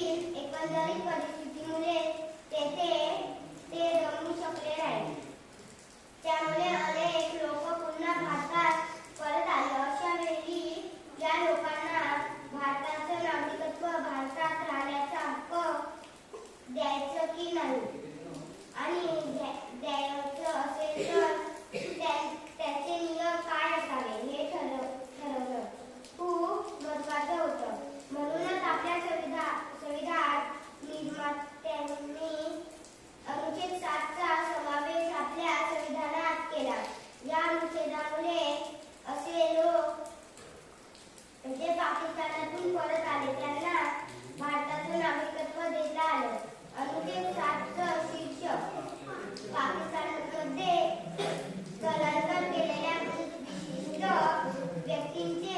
तेथील एकंदरीत परिस्थितीमुळे तेथे ते जमू शकले नाही. त्यामुळे अनेक लोक पुन्हा भारतात India.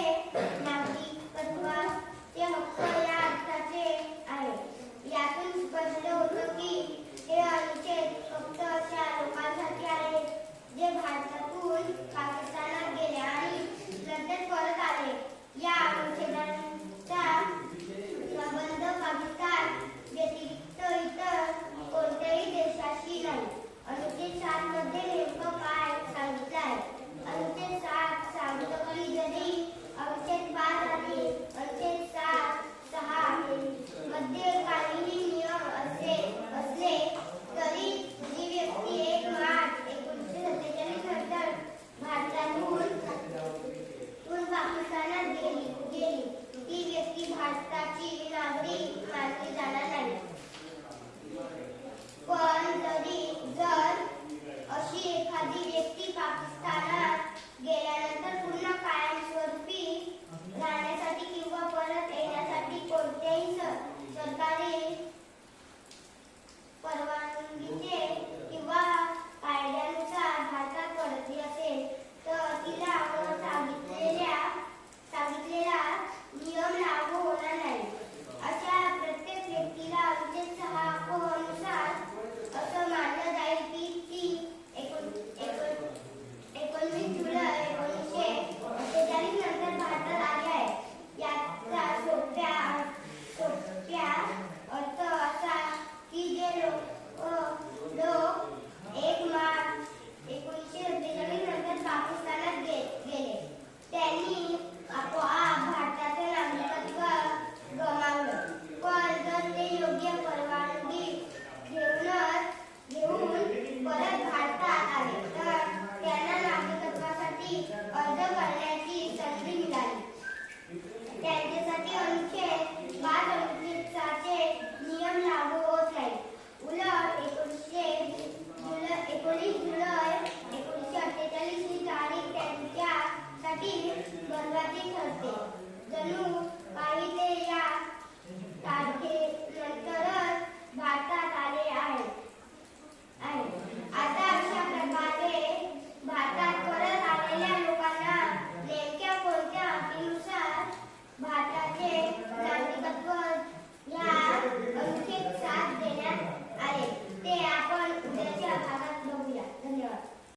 बर्बादी करते जणू काही या